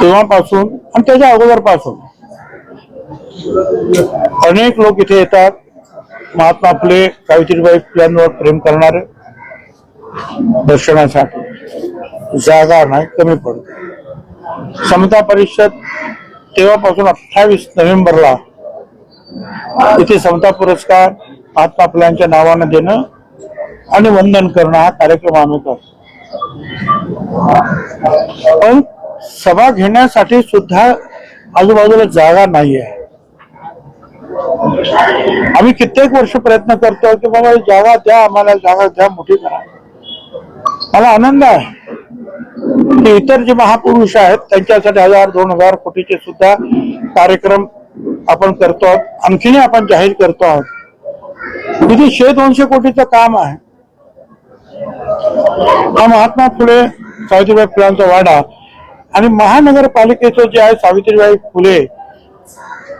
तेव्हापासून आणि त्याच्या अगोदरपासून अनेक लोक इथे येतात. महात्मा फुले सावित्रीबाई फुल्यांवर प्रेम करणारे दर्शनासाठी. जागा नाही कमी पडते. समता परिषद तेव्हापासून अठ्ठावीस नोव्हेंबरला इथे समता पुरस्कार महात्मा फुल्यांच्या नावानं देणं आणि वंदन करणं हा कार्यक्रम आम्ही करतो. पण सभा घेण्यासाठी सुद्धा आजूबाजूला जागा नाही आहे आम्ही कित्येक वर्ष प्रयत्न करतो की बाबा जागा द्या आम्हाला जागा द्या मोठी करा. मला आनंद आहे की इतर जे महापुरुष आहेत त्यांच्यासाठी हजार दोन हजार कोटीचे सुद्धा कार्यक्रम आपण करतो आहोत. आणखीनही आपण जाहीर करतो आहोत. किती शे दोनशे कोटीचं काम आहे. हा महात्मा फुले सावित्रीबाई फुलांचा वाडा आणि महानगरपालिकेचं जे आहे सावित्रीबाई फुले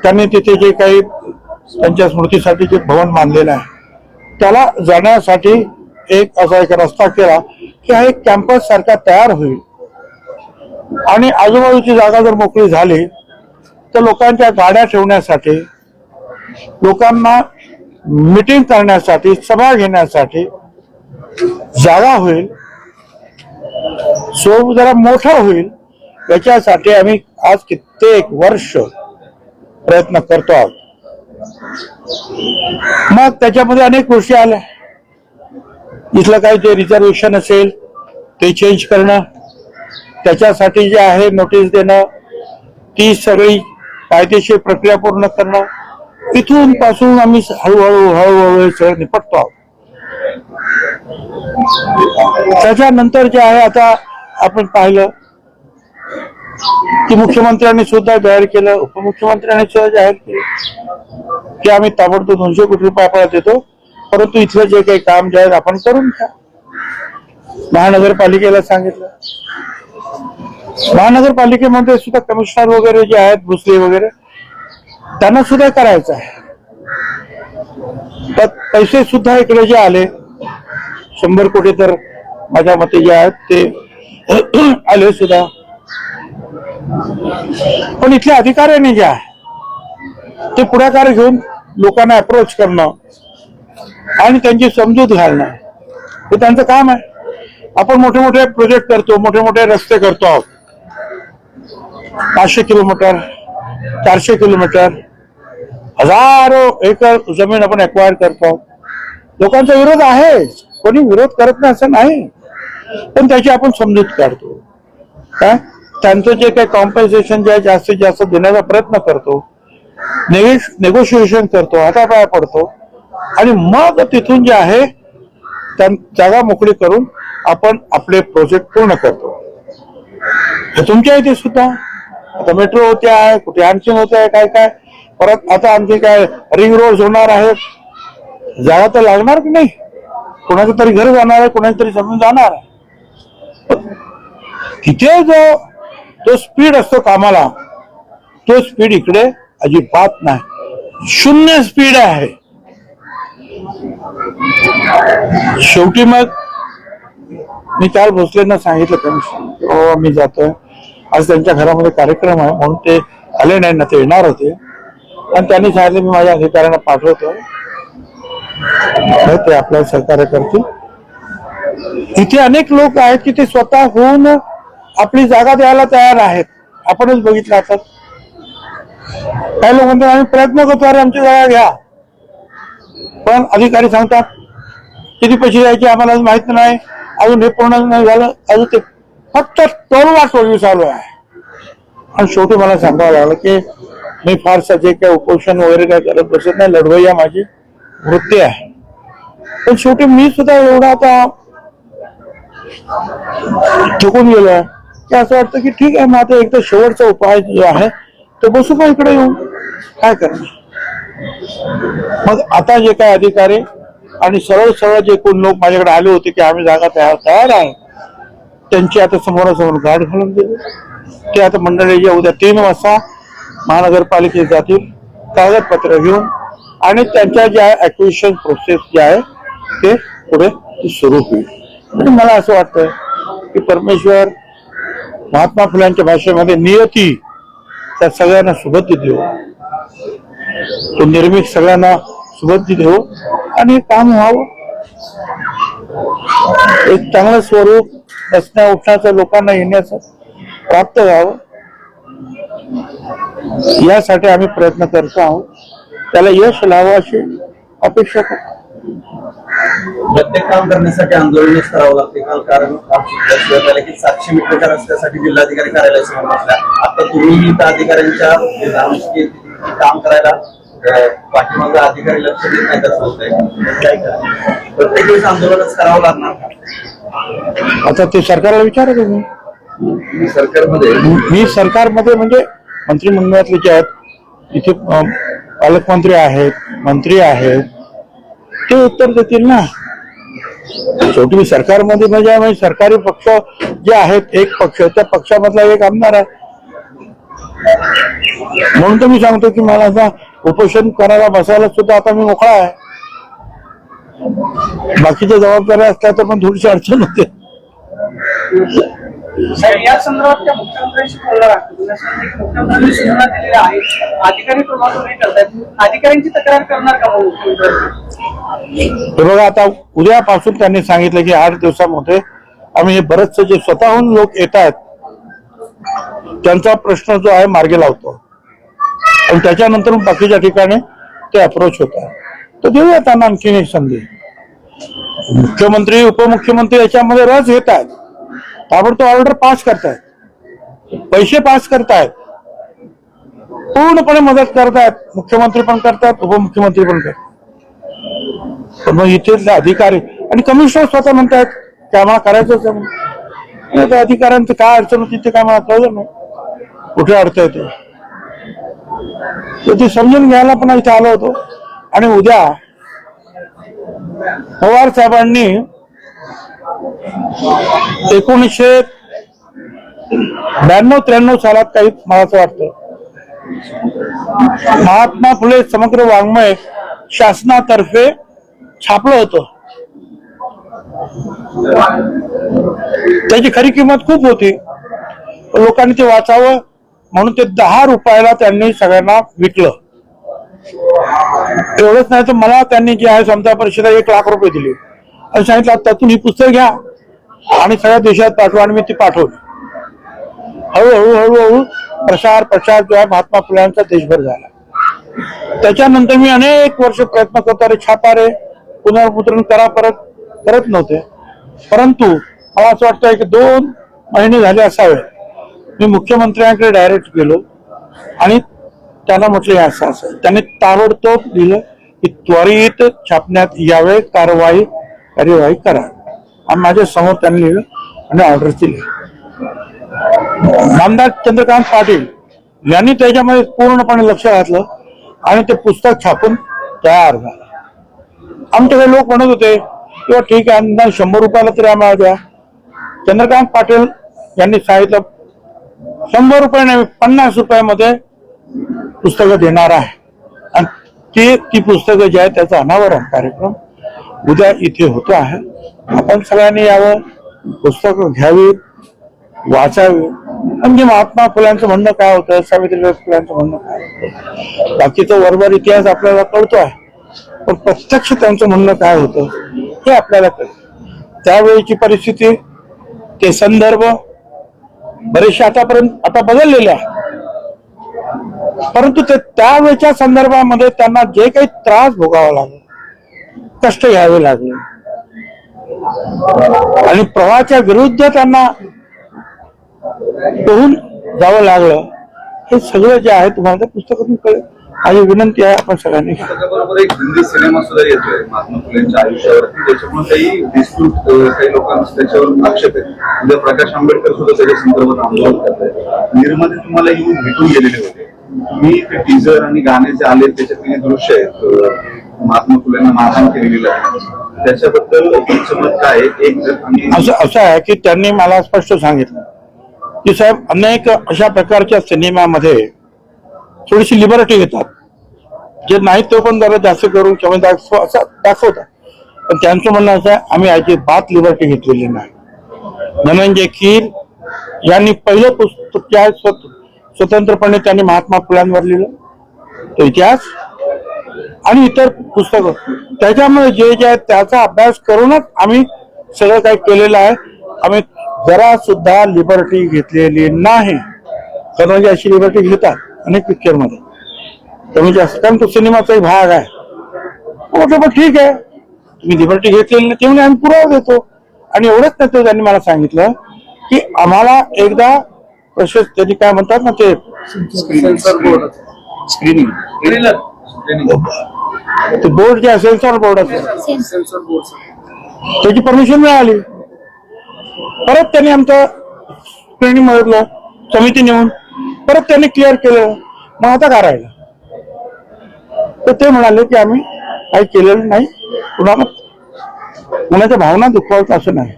त्यांनी तिथे जे काही त्यांच्या स्मृतीसाठी जे भवन बांधलेलं आहे त्याला जाण्यासाठी एक असा एक रस्ता केला की हा एक कॅम्पस सारखा तयार होईल. आणि आजूबाजूची जागा जर मोकळी झाली तर लोकांच्या गाड्या ठेवण्यासाठी लोकांना मिटिंग करण्यासाठी सभा घेण्यासाठी जागा होईल. सो जरा मोठा होईल याच्यासाठी आम्ही आज कित्येक वर्ष प्रयत्न करतो आहोत. मग त्याच्यामध्ये अनेक गोष्टी आल्या. इथलं काही जे रिझर्वेशन असेल ते चेंज करणं त्याच्यासाठी जे आहे नोटीस देणं ती सगळी कायदेशीर प्रक्रिया पूर्ण करणं इथून पासून आम्ही हळूहळू हळूहळू सगळं निपटतो आहोत. त्याच्यानंतर जे आहे आता आपण पाहिलं की मुख्यमंत्र्यांनी सुद्धा जाहीर केलं उपमुख्यमंत्र्यांनी सुद्धा जाहीर केलं की आम्ही ताबडतोब दोनशे कोटी रुपये आपल्याला देतो परंतु इथलं जे काही काम जे आहे आपण करून घ्या. महानगरपालिकेला सांगितलं. महानगरपालिकेमध्ये सुद्धा कमिशनर वगैरे जे आहेत भुसले वगैरे त्यांना सुद्धा करायचं आहे. तर पैसे सुद्धा इकडे जे आले शंभर कोटी तर माझ्या मते जे आहेत ते आले सुद्धा पण इथल्या अधिकाऱ्यांनी जे आहे ते पुढाकार घेऊन लोकांना अप्रोच करणं आणि त्यांची समजूत घालणं. हे त्यांचं काम आहे. आपण मोठे मोठे प्रोजेक्ट करतो मोठे मोठे रस्ते करतो आहोत. पाचशे किलोमीटर चारशे किलोमीटर हजारो एकर जमीन आपण एक्वायर करतो आहोत. लोकांचा विरोध आहे कोणी विरोध करत नाही असं नाही. पण त्याची आपण समजूत काढतो. काय? त्यांचं जे काही कॉम्पन्सेशन जे आहे जास्तीत जास्त देण्याचा प्रयत्न करतो. नेगोशिएशन करतो. हातापाया पडतो. आणि मग तिथून जे आहे त्या जागा मोकळी करून आपण आपले प्रोजेक्ट पूर्ण करतो. हे तुमच्या इथे सुद्धा. आता मेट्रो होते आहे कुठे आणखी होते आहे काय काय? परत आता आणखी काय? रिंग रोड होणार आहे जागा तर लागणार की नाही? कोणाचं तरी घर जाणार आहे कोणाची तरी जमीन जाणार आहे. तिथे जो तो स्पीड असतो कामाला तो स्पीड इकडे अजिबात नाही. शून्य स्पीड आहे. शेवटी मग मी काल भोसलेंना सांगितलं कमिशन हो, मी जातोय. आज त्यांच्या घरामध्ये कार्यक्रम आहे म्हणून ते आले नाही ना ते येणार होते. आणि त्यांनी सांगितलं मी माझ्या अधिकाऱ्यांना पाठवतोय. ते आपल्याला सहकार्य करतील. इथे अनेक लोक आहेत की ते स्वतः होऊन आपली जागा द्यायला तयार आहेत. आपणच बघितलं आता. काही लोक म्हणतात आम्ही प्रयत्न करतो अरे आमची जागा घ्या. पण अधिकारी सांगतात किती पैसे द्यायचे आम्हाला माहीत नाही. अजून हे पूर्ण नाही झालं. अजून ते फक्त टोलवा टोलवी चालू आहे. आणि शेवटी मला सांगावं लागलं की मी फारसं जे काही उपोषण वगैरे काय करत बसत नाही. लढवय्या माझी वृत्ती आहे. पण शेवटी मी सुद्धा एवढा आता चुकून गेलोय की असं वाटतं की ठीक आहे मग आता एकदा शेवटचा उपाय जो आहे तो बसू का इकडे येऊन? काय करणार? मग आता जे काय अधिकारी आणि सरळ सरळ जे कोण लोक माझ्याकडे आले होते की आम्ही जागा तयार तयार आहे त्यांची आता समोरासमोर गाठ घालून दिली ते आता मंडळी उद्या तीन वाजता महानगरपालिकेत जातील कागदपत्र घेऊन आणि त्यांच्या ज्या ऍक्विशन प्रोसेस जे आहे ते पुढे सुरू होईल. मला असं वाटतं की परमेश्वर महात्मा फुलांच्या भाषेमध्ये नियती त्या सगळ्यांना सुबत्ती देऊ. तो निर्मित सगळ्यांना सुबत्ती देऊ आणि काम व्हावं. एक चांगलं स्वरूप बसण्या उठण्याचं लोकांना येण्याचं प्राप्त व्हावं. यासाठी आम्ही प्रयत्न करतो आहोत. त्याला यश लावा अशी अपेक्षा करतो. प्रत्येक काम करण्यासाठी आंदोलनच करावं लागते. काल कारण काम सुटल्याशिवाय त्याला की सातशे मीटरच्या रस्त्यासाठी जिल्हाधिकारी कार्यालयासमोर बसल्या आता तुम्ही इथं अधिकाऱ्यांच्या काम करायला पाठीमागं अधिकारी लक्ष देत नाही त्याचं होतंय. काय करा? प्रत्येक वेळेस आंदोलनच करावं लागणार? आता ते सरकारला विचारा तुम्ही मी. सरकारमध्ये मी सरकारमध्ये म्हणजे मंत्रिमंडळातले जे आहेत. इथे पालकमंत्री आहेत मंत्री आहेत. ते उत्तर देतील ना? शेवटी सरकारमध्ये म्हणजे म्हणजे सरकारी पक्ष जे आहेत एक पक्ष त्या पक्षामधला एक आमदार आहे. म्हणून तर मी सांगतो की मला आता उपोषण करायला बसायला सुद्धा आता मी मोकळा आहे. बाकीच्या जबाबदाऱ्या असल्या तर पण थोडीशी अडचण होते. या संदर्भात त्या मुख्यमंत्र्यांशी बोलणार अधिकारी अधिकाऱ्यांची तक्रार करणार का मुख्यमंत्री हे बघा आता उद्यापासून त्यांनी सांगितलं की आठ दिवसामध्ये आम्ही हे बरेचसे जे स्वतःहून लोक येत आहेत त्यांचा प्रश्न जो आहे मार्गी लावतो. आणि त्याच्यानंतर बाकीच्या ठिकाणी ते अप्रोच होतात. तर देऊया त्यांना आणखीन एक संधी. मुख्यमंत्री उपमुख्यमंत्री याच्यामध्ये रस घेत आहेत ताबडतोब ऑर्डर पास करतायत. पैसे पास करतायत. पूर्णपणे मदत करतायत. मुख्यमंत्री पण करतात उपमुख्यमंत्री पण करतात. मग इथे अधिकारी आणि कमिशनर स्वतः म्हणतात की आम्हाला करायचंच आहे अधिकाऱ्यांचं काय अडचण होती ते काय मला कळलं नाही. कुठे अडचण येते? ते समजून घ्यायला पण इथे आलो होतो. आणि उद्या पवार साहेबांनी एकोणीसशे ब्याण्णव त्र्याण्णव सालात काही मला असं वाटतं महात्मा फुले समग्र वाङ्मय शासनातर्फे छापलं होतं. त्याची खरी किंमत खूप होती. लोकांनी ते वाचावं म्हणून ते दहा रुपयाला त्यांनी सगळ्यांना विकलं. एवढंच नाही तर मला त्यांनी जे आहे समजा परिषदा एक लाख रुपये दिले. आणि सांगितलं त्यातून ही पुस्तक घ्या आणि सगळ्या देशात पाठवा आणि मी ती पाठवली. हळूहळू हळूहळू प्रसार प्रसार जो आहे महात्मा फुल्यांचा देशभर झाला. त्याच्यानंतर मी अनेक वर्ष प्रयत्न करतो रे छापा रे पुनर्मुद्रण करा परत करत नव्हते. परंतु मला असं वाटतं की दोन महिने झाले असावे. मी मुख्यमंत्र्यांकडे डायरेक्ट गेलो आणि त्यांना म्हटलं हे असं असं. त्यांनी ताबडतोब दिलं की त्वरित छापण्यात यावे कारवाई कार्यवाही करा. आणि माझ्यासमोर त्यांनी लिहिलं आणि ऑर्डर दिली नामदार चंद्रकांत पाटील यांनी त्याच्यामध्ये पूर्णपणे लक्ष घातलं आणि ते पुस्तक छापून तयार झालं. आमच्याकडे लोक म्हणत होते किंवा ठीक आहे निदान शंभर रुपयाला तरी आम्हाला द्या चंद्रकांत पाटील यांनी सांगितलं शंभर रुपये नाही पन्नास रुपयामध्ये पुस्तकं देणार आहे. आणि ते ती पुस्तकं जी आहे त्याचा अनावरण कार्यक्रम उद्या इथे होतो आहे. आपण सगळ्यांनी यावं पुस्तकं घ्यावी वाचावी. म्हणजे महात्मा फुलांचं म्हणणं काय होतं सावित्रीबाई फुलांचं म्हणणं काय होतं? बाकीचा वरवर इतिहास आपल्याला कळतो आहे. पण प्रत्यक्ष त्यांचं म्हणणं काय होतं हे आपल्याला कळतं. त्यावेळीची परिस्थिती ते संदर्भ बरेचसे आतापर्यंत आता बदललेले आहे परंतु ते त्यावेळच्या संदर्भामध्ये त्यांना जे काही त्रास भोगावा लागला कष्ट घ्यावे लागले. आणि प्रवाहाच्या विरुद्ध त्यांना पोहून जावं लागलं हे सगळं जे आहे तुम्हाला त्या पुस्तकातून कळेल. माझी विनंती आहे आपण सगळ्यांनी. त्याच्याबरोबर एक हिंदी सिनेमा सुद्धा येतोय महात्मा फुलेंच्या आयुष्यावरती. त्याच्यामुळे काही डिस्प्यूट काही लोकांना त्याच्यावर आक्षेप आहे उद्या प्रकाश आंबेडकर सुद्धा त्याच्या संदर्भात आंदोलन करत आहेत निर्माते तुम्हाला येऊन भेटून गेलेले होते. तुम्ही ते टीजर आणि गाणे जे आले त्याच्यातले दृश्य आहेत महात्मा फुलेंना मारहाण केलेली आहे. त्याच्याबद्दल तुमचं मत काय? एक असं असं आहे की त्यांनी मला स्पष्ट सांगितलं की साहेब अनेक अशा प्रकारच्या सिनेमामध्ये थोडीशी लिबर्टी घेतात. जे नाही तो पण जरा जास्त करून किंवा दाखव असं दाखवतात. पण त्यांचं म्हणणं असं आहे आम्ही अजिबात लिबर्टी घेतलेली नाही. धनंजय म्हणजे खीर यांनी पहिलं पुस्तक जे आहे स्वत- स्वतंत्रपणे त्यांनी महात्मा फुलांवर लिहिलं. तो इतिहास आणि इतर पुस्तकं. त्याच्यामुळे जे जे आहे त्याचा अभ्यास करूनच आम्ही सगळं काही केलेलं आहे. आम्ही जरा सुद्धा लिबर्टी घेतलेली नाही. कारण म्हणजे अशी लिबर्टी घेतात. अनेक पिक्चरमध्ये. तर म्हणजे असं कारण तो सिनेमाचाही भाग आहे. म्हटलं पण ठीक आहे. तुम्ही लिबर्टी घेतलेली नाही ते म्हणे आम्ही पुरावा देतो. आणि एवढंच नाही तर त्यांनी मला सांगितलं की आम्हाला एकदा प्रशस्त त्यांनी काय म्हणतात ना ते स्क्रीनिंग. ते बोर्ड जे असेल सेन्सॉर बोर्ड असेल. सेन्सर बोर्ड त्याची परमिशन मिळाली. परत त्यांनी आमचं स्क्रीनिंग मागितलं समिती नेऊन. परत त्यांनी क्लिअर केलं. मग आता काय राहिलं? तर ते म्हणाले की आम्ही काही केलेलं नाही. कुणाला कुणाच्या भावना दुखवायचं असं नाही.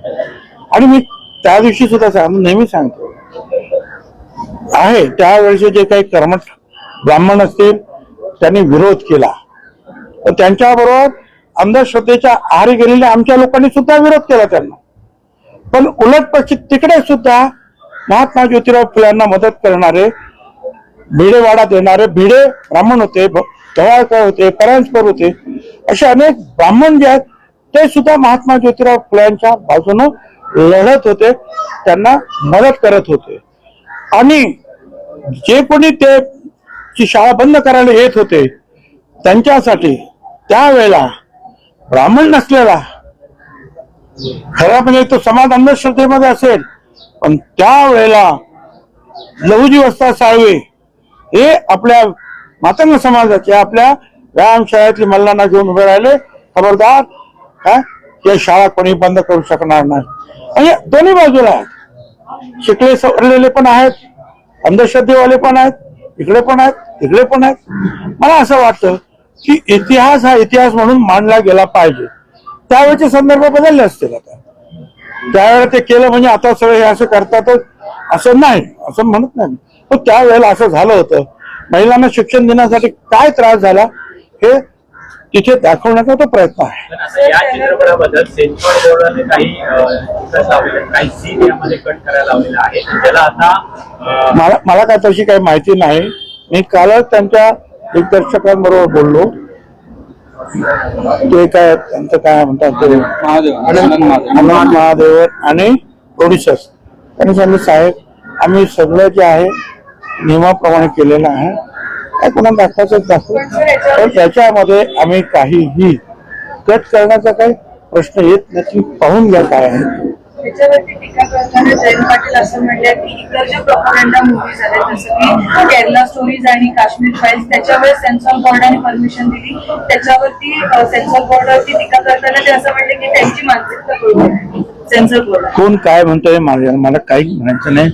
आणि मी त्या दिवशी सुद्धा सांग नेहमी सांगतो. आहे त्यावेळेचे जे काही कर्मठ ब्राह्मण असतील त्यांनी विरोध केला. तर त्यांच्याबरोबर अंधश्रद्धेच्या आहारी गेलेल्या आमच्या लोकांनी सुद्धा विरोध केला त्यांना. पण उलट पक्षी तिकडे सुद्धा महात्मा ज्योतिराव फुल्यांना मदत करणारे भिडेवाडा देणारे भिडे ब्राह्मण होते भ- होते परांजपर होते असे अनेक ब्राह्मण जे आहेत ते सुद्धा महात्मा ज्योतिराव फुल्यांच्या बाजूनं लढत होते त्यांना मदत करत होते. आणि जे कोणी ते ची शाळा बंद करायला येत होते त्यांच्यासाठी त्यावेळेला ब्राह्मण नसलेला खरा म्हणजे तो समाज अंधश्रद्धेमध्ये असेल पण त्यावेळेला लघुजीवस्था साळवे हे आपल्या मातंग समाजाचे आपल्या व्यायामशाळेतली मल्लांना घेऊन उभे राहिले. खबरदार काय या शाळा कोणी बंद करू शकणार नाही. आणि दोन्ही बाजूला आहेत. शिकले सवरलेले पण आहेत अंधश्रद्धेवाले पण आहेत इकडे पण आहेत तिकडे पण आहेत. मला असं वाटतं की इतिहास हा इतिहास म्हणून मांडला गेला पाहिजे. त्यावेळेचे संदर्भ बदलले असतील आता. त्यावेळेला ते केलं म्हणजे आता सगळे हे असं करतातच. असं नाही असं म्हणत नाही. पण त्यावेळेला असं झालं होतं. महिलांना शिक्षण देण्यासाठी काय त्रास झाला हे तिथे दाखवण्याचा तो प्रयत्न आहे. पण आता या चित्रपटाबद्दल सेन्सॉर बोर्डाने काही अं, निकष लावलेले आहेत. काही सीन यामध्ये कट करायला लावलेला आहे. ज्याला आता अं, मला मला काय तशी काही माहिती नाही. मी कालच त्यांच्या दिग्दर्शकांबरोबर बोललो. ते काय त्यांचं काय म्हणतात ते? आनंद महादेवर आणि प्रोड्युसर्स त्यांनी सांगितलं साहेब आम्ही सगळं जे आहे नियमाप्रमाणे केलेलं आहे. काय कोणाला दाखवायचं दाखवू? पण त्याच्यामध्ये आम्ही काहीही कट करण्याचा काही प्रश्न येत नाही पाहून घ्या काय आहे. त्याच्यावरती टीका करताना जयंत पाटील असं म्हणले की इतर जे प्रॉपगंडा मूव्हीज आहेत जसं की केरला स्टोरीज आणि काश्मीर फाईल्स त्याच्यावर सेन्सॉर बोर्डाने परमिशन दिली. त्याच्यावरती सेन्सॉर बोर्डावरती टीका करताना ते असं म्हणले की त्यांची मानसिकता सेन्सॉर बोर्ड कोण काय म्हणतोय मला काही म्हणायचं नाही.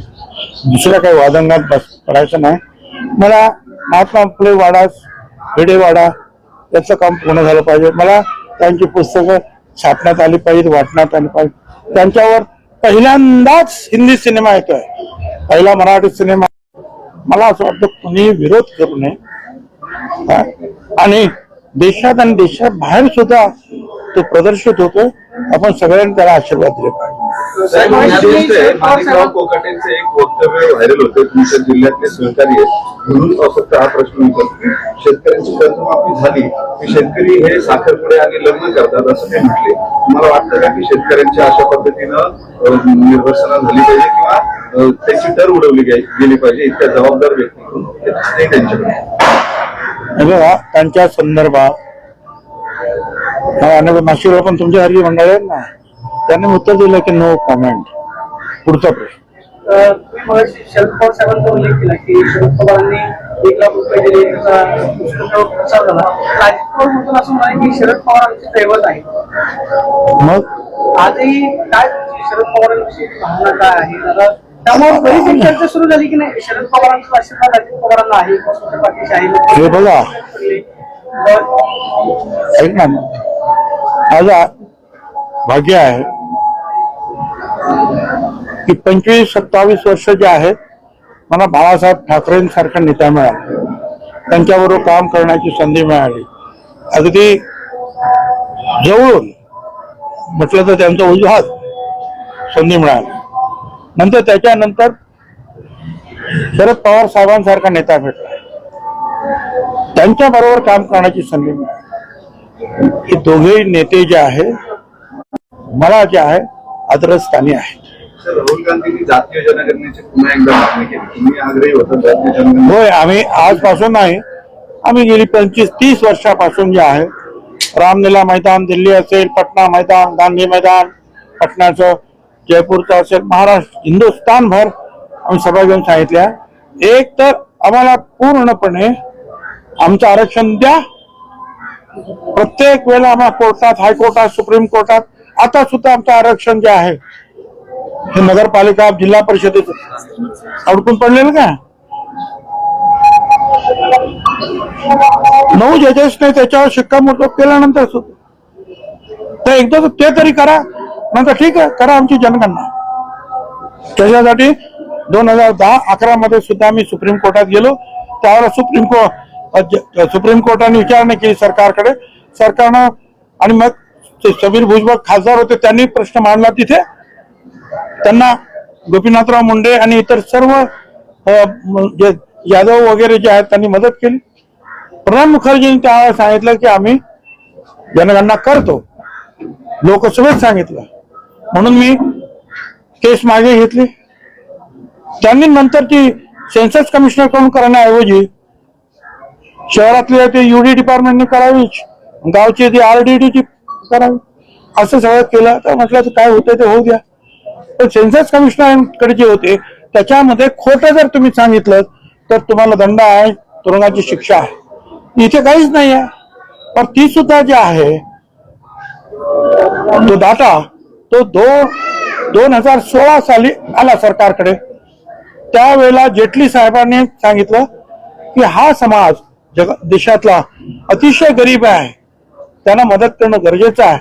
दुसऱ्या काही वादंगात पडायचं नाही. मला महात्मा फुले वाडा भिडे वाडा याचं काम पूर्ण झालं पाहिजे. मला त्यांची पुस्तकं छापण्यात आली पाहिजेत वाटण्यात आली पाहिजे त्यांच्यावर पहिल्यांदाच हिंदी सिनेमा येतोय. पहिला मराठी सिनेमा. मला असं वाटतं कुणी विरोध करू नये. आणि देशात आणि देशात बाहेर सुद्धा तो प्रदर्शित होतो आपण सगळ्यांनी त्याला आशीर्वाद दिले पाहिजे. माणिकराव कोकाटेंचे एक वक्तव्य व्हायरल होते तुमच्या जिल्ह्यातले सहकारी आहेत. म्हणून फक्त हा प्रश्न विचारतो. शेतकऱ्यांची कर्जमाफी झाली की शेतकरी हे साखरपुडे आणि लग्न करतात असं ते म्हटले. तुम्हाला वाटतं का की शेतकऱ्यांची अशा पद्धतीनं निर्वसना झाली पाहिजे किंवा त्याची डर उडवली गेली पाहिजे इतक्या जबाबदार त्यांच्याकडे. त्यांच्या संदर्भात हा, नाशिकला पण तुमच्या सारखी मंडळी आहेत ना? त्यांनी उत्तर दिलं की नो कमेंट पुढचा प्रश्न. शरद पवार साहेबांचा उल्लेख केला की शरद पवारांनी एक लाख रुपये दिले त्याचा प्रचार झाला. असं म्हणाले की शरद पवारांचे दैवत आहे. मग? आजही काय शरद पवारांविषयी भावना काय आहे? त्यामुळे बरीच एक चर्चा सुरू झाली की नाही शरद पवारांचा आशीर्वाद अजित पवारांना आहे. आहे बघा. ऐक ना. माझा भाग्य आहे की पंचवीस सत्तावीस वर्ष जे आहेत मला बाळासाहेब ठाकरेंसारखा नेता मिळाला त्यांच्याबरोबर काम करण्याची संधी मिळाली. अगदी जवळून म्हटलं तर त्यांचा उजवा हात संधी मिळाली. नंतर त्याच्यानंतर शरद पवार साहेबांसारखा नेता भेटला त्यांच्या बरोबर काम करण्याची संधी मिळाली. हे दोघेही नेते जे आहे मला जे आहे अद्रस्थानी आहेत. राहुल गांधींनी जातीय जनगणनेची पुन्हा एकदा मागणी केली. तुम्ही आग्रही होता जातीय जनगणना होय आम्ही आजपासून नाही. आम्ही गेली पंचवीस तीस वर्षापासून जे आहे रामलीला मैदान दिल्ली असेल पटना मैदान गांधी मैदान पटनाचं जयपूरचं असेल महाराष्ट्र हिंदुस्थानभर आम्ही सभा घेऊन सांगितल्या. एक तर आम्हाला पूर्णपणे आमचं आरक्षण द्या. प्रत्येक वेळेला आम्हाला कोर्टात हायकोर्टात सुप्रीम कोर्टात आता सुद्धा आमचं आरक्षण जे आहे हे नगरपालिका जिल्हा परिषदेच. अडकून पडलेलं का? नऊ जजेसने त्याच्यावर शिक्कामोर्तब केल्यानंतर तर एकदा ते तरी करा. नंतर ठीक आहे करा आमची जनगणना. त्याच्यासाठी दोन हजार दहा अकरा मध्ये सुद्धा आम्ही सुप्रीम कोर्टात गेलो. त्यावेळेला सुप्रीम कोर्ट सुप्रीम कोर्टाने विचारणा केली सरकारकडे. सरकारनं आणि मग ते समीर भुजबळ खासदार होते त्यांनी प्रश्न मांडला तिथे. त्यांना गोपीनाथराव मुंडे आणि इतर सर्व जे यादव वगैरे जे आहेत त्यांनी मदत केली. प्रणब मुखर्जींनी त्यावेळेला सांगितलं की आम्ही जनगणना करतो. लोकसभेत सांगितलं. म्हणून मी केस मागे घेतली. त्यांनी नंतर ती सेन्सस कमिशनरकडून करण्याऐवजी शहरातली ते युडी डिपार्टमेंटने करावीच गावची ती आर आरडीडीची करावी. असं सगळं केलं. तर म्हटलं तर काय होतंय ते होऊ द्या. तर सेन्सस कमिशनरकडे जे होते त्याच्यामध्ये खोटं जर तुम्ही सांगितलं तर तुम्हाला दंड आहे तुरुंगाची शिक्षा आहे. इथे काहीच नाही आहे पण ती सुद्धा जी आहे तो डाटा तो दो दोन हजार सोळा साली आला सरकारकडे. त्यावेळेला जेटली साहेबांनी सांगितलं की हा समाज जग देशातला अतिशय गरीब आहे. त्यांना मदत करणं गरजेचं आहे.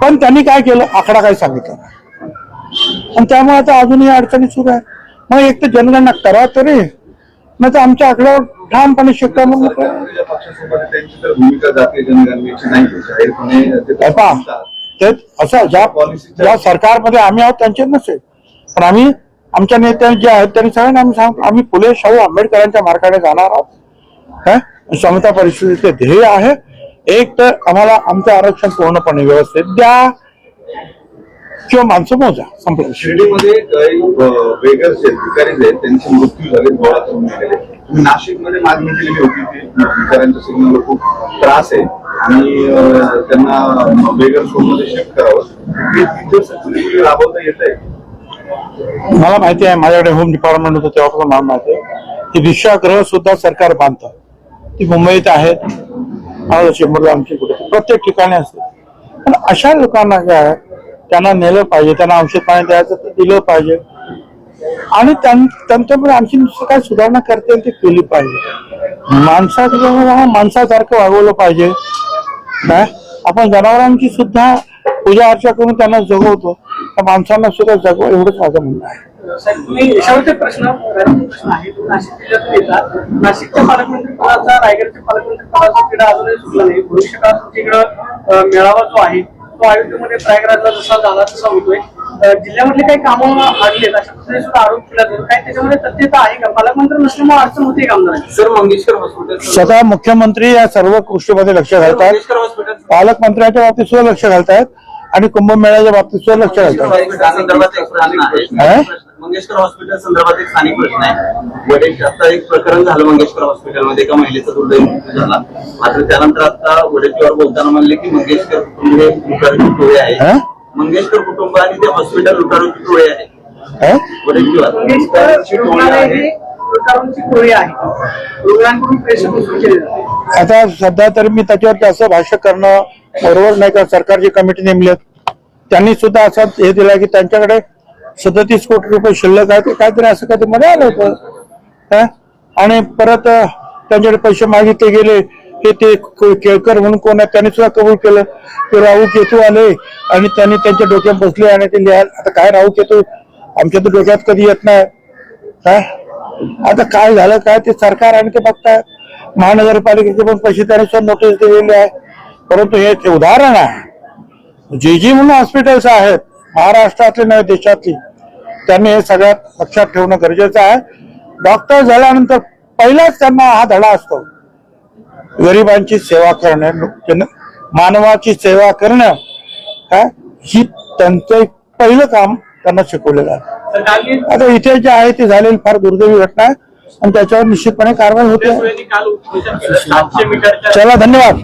पण त्यांनी काय केलं? आकडा काही सांगितला नाही. आणि त्यामुळे आता अजूनही अडचणी सुरू आहे. मग एक तर जनगणना करा तरी. नाही तर आमच्या आकड्यावर ठामपणे नाही जाहीरपणे ते असं ज्या ज्या सरकारमध्ये आम्ही आहोत त्यांचे नसेल. पण आम्ही आमच्या नेते जे आहेत त्यांनी सगळ्यांना आम्ही सांगतो आम्ही फुले शाहू आंबेडकरांच्या मार्गाने जाणार आहोत. काय समता परिस्थितीचे ध्येय आहे. एक तर आम्हाला आमचं आरक्षण पूर्णपणे व्यवस्थित द्या. किंवा माणसं मोजा संपलं. शिर्डीमध्ये काही आहेत भिकारी आहेत त्यांचे मृत्यू झाले गोळा करून गेलेले नाशिकमध्ये मागणी केलेली होती की भिकाऱ्यांच्या सिग्नलला खूप त्रास आहे आणि त्यांना बेगरमध्ये शिफ्ट करावं. राबवता येत आहे? मला माहिती आहे माझ्याकडे होम डिपार्टमेंट होतं तेव्हापासून मला माहिती आहे. की दिशागृह सुद्धा सरकार बांधतं. ती मुंबईत आहेत. चेंबूरला आमची कुठे प्रत्येक ठिकाणी असते. पण अशा लोकांना जे आहे त्यांना नेलं पाहिजे त्यांना औषध पाणी द्यायचं दिलं पाहिजे. आणि त्यां- त्यांच्यामुळे आणखी नुसतं काय सुधारणा करता येईल ते केली पाहिजे. माणसाचं माणसासारखं वागवलं पाहिजे. काय आपण जनावरांची सुद्धा पूजा अर्चा करून त्यांना जगवतो. त्या माणसांना सुद्धा जगव एवढंच माझं म्हणणं आहे. प्रश्न प्रश्न आहे नाशिक येतात. नाशिकच्या पालकमंत्री पदाचा रायगडच्या पालकमंत्री पदाचा क्रीडा अजूनही सुटला नाही. भविष्यकाळात मेळावा जो आहे तो प्रयागराजला जसा झाला तसा होतोय जिल्ह्यामधले काही कामं अडलेत अशा सुद्धा आरोप केला जातो काय त्याच्यामध्ये तथ्यता आहे का पालकमंत्री नसल्यामुळे अडचण होते सर मंगेशकर हॉस्पिटल स्वतः मुख्यमंत्री या सर्व गोष्टीमध्ये लक्ष घालतात पालकमंत्र्यांच्या बाबतीत सुद्धा लक्ष घालतायत आणि कुंभमेळ्याच्या बाबतीत सुद्धा लक्ष घालतात मंगेशकर हॉस्पिटल संदर्भात एक स्थानिक प्रश्न आहे. वडेट आता एक प्रकरण झालं मंगेशकर हॉस्पिटलमध्ये एका महिलेचा दुर्दैवी मृत्यू झाला. मात्र त्यानंतर आता वडेट्टीवर बोलताना म्हणले की मंगेशकर कुटुंब हे लुटारूची टोळी आहे? मंगेशकर कुटुंब आणि ते हॉस्पिटल लुटारूची टोळी आहे? वडेट्टीवर. ही आहे. आता सध्या तरी मी त्याच्यावर जास्त भाष्य करणं बरोबर नाही का? सरकारची कमिटी नेमलेत त्यांनी सुद्धा असं हे दिलं की त्यांच्याकडे सदतीस कोटी रुपये शिल्लक आहे. ते काहीतरी असं काहीतरी मध्ये आलं होतं. काय? आणि परत त्यांच्याकडे पैसे मागितले गेले. हे ते केळकर म्हणून कोण आहे त्यांनी सुद्धा कबूल केलं. ते राहू केतू आले आणि त्यांनी त्यांच्या डोक्यात बसले आणि ते लिहायला आता काय राहू केतू? आमच्या तर डोक्यात कधी येत नाही. काय आता काय झालं काय ते सरकार आणि ते बघताय महानगरपालिकेचे पण पैसे त्यांनी सुद्धा नोटीस दिलेली आहे. परंतु हे ते उदाहरण आहे. जे जी म्हणून हॉस्पिटल्स आहेत महाराष्ट्रातली नाही देशातली. त्यांनी हे सगळ्यात लक्षात ठेवणं गरजेचं आहे. डॉक्टर झाल्यानंतर पहिलाच त्यांना हा धडा असतो. गरिबांची सेवा करणे मानवाची सेवा करणं काय ही त्यांचं पहिलं काम त्यांना शिकवलेलं आहे. आता इथे जे आहे ते झालेली फार दुर्दैवी घटना आहे. आणि त्याच्यावर निश्चितपणे कारवाई होते. चला धन्यवाद.